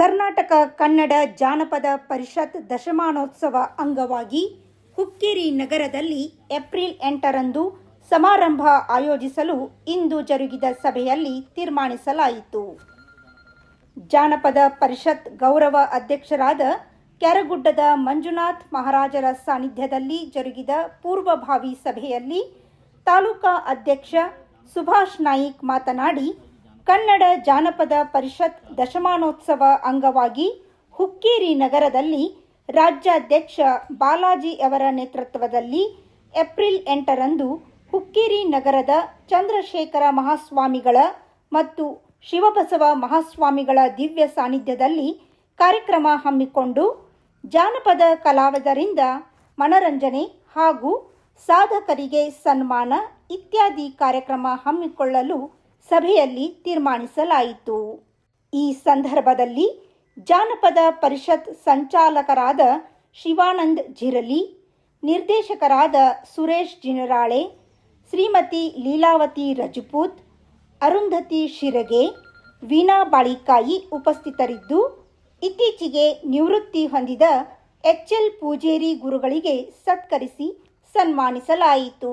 ಕರ್ನಾಟಕ ಕನ್ನಡ ಜಾನಪದ ಪರಿಷತ್ ದಶಮಾನೋತ್ಸವ ಅಂಗವಾಗಿ ಹುಕ್ಕೇರಿ ನಗರದಲ್ಲಿ ಏಪ್ರಿಲ್ ಎಂಟರಂದು ಸಮಾರಂಭ ಆಯೋಜಿಸಲು ಇಂದು ಜರುಗಿದ ಸಭೆಯಲ್ಲಿ ತೀರ್ಮಾನಿಸಲಾಯಿತು. ಜಾನಪದ ಪರಿಷತ್ ಗೌರವ ಅಧ್ಯಕ್ಷರಾದ ಕ್ಯಾರಗುಡ್ಡದ ಮಂಜುನಾಥ್ ಮಹಾರಾಜರ ಸಾನ್ನಿಧ್ಯದಲ್ಲಿ ಜರುಗಿದ ಪೂರ್ವಭಾವಿ ಸಭೆಯಲ್ಲಿ ತಾಲೂಕಾ ಅಧ್ಯಕ್ಷ ಸುಭಾಷ್ ನಾಯಿಕ್ ಮಾತನಾಡಿ ಕನ್ನಡ ಜಾನಪದ ಪರಿಷತ್ ದಶಮಾನೋತ್ಸವ ಅಂಗವಾಗಿ ಹುಕ್ಕೇರಿ ನಗರದಲ್ಲಿ ರಾಜ್ಯಾಧ್ಯಕ್ಷ ಬಾಲಾಜಿ ಅವರ ನೇತೃತ್ವದಲ್ಲಿ ಏಪ್ರಿಲ್ ಎಂಟರಂದು ಹುಕ್ಕೇರಿ ನಗರದ ಚಂದ್ರಶೇಖರ ಮಹಾಸ್ವಾಮಿಗಳ ಮತ್ತು ಶಿವಬಸವ ಮಹಾಸ್ವಾಮಿಗಳ ದಿವ್ಯ ಸಾನ್ನಿಧ್ಯದಲ್ಲಿ ಕಾರ್ಯಕ್ರಮ ಹಮ್ಮಿಕೊಂಡು ಜಾನಪದ ಕಲಾವಿದರಿಂದ ಮನರಂಜನೆ ಹಾಗೂ ಸಾಧಕರಿಗೆ ಸನ್ಮಾನ ಇತ್ಯಾದಿ ಕಾರ್ಯಕ್ರಮ ಹಮ್ಮಿಕೊಳ್ಳಲು ಸಭೆಯಲ್ಲಿ ತೀರ್ಮಾನಿಸಲಾಯಿತು. ಈ ಸಂದರ್ಭದಲ್ಲಿ ಜಾನಪದ ಪರಿಷತ್ ಸಂಚಾಲಕರಾದ ಶಿವಾನಂದ್ ಜಿರಲಿ, ನಿರ್ದೇಶಕರಾದ ಸುರೇಶ್ ಜಿನರಾಳೆ, ಶ್ರೀಮತಿ ಲೀಲಾವತಿ ರಜಪೂತ್, ಅರುಂಧತಿ ಶಿರಗೆ, ವೀಣಾ ಬಾಳಿಕಾಯಿ ಉಪಸ್ಥಿತರಿದ್ದು, ಇತ್ತೀಚೆಗೆ ನಿವೃತ್ತಿ ಹೊಂದಿದ ಎಚ್ ಎಲ್ ಪೂಜೇರಿ ಗುರುಗಳಿಗೆ ಸತ್ಕರಿಸಿ ಸನ್ಮಾನಿಸಲಾಯಿತು.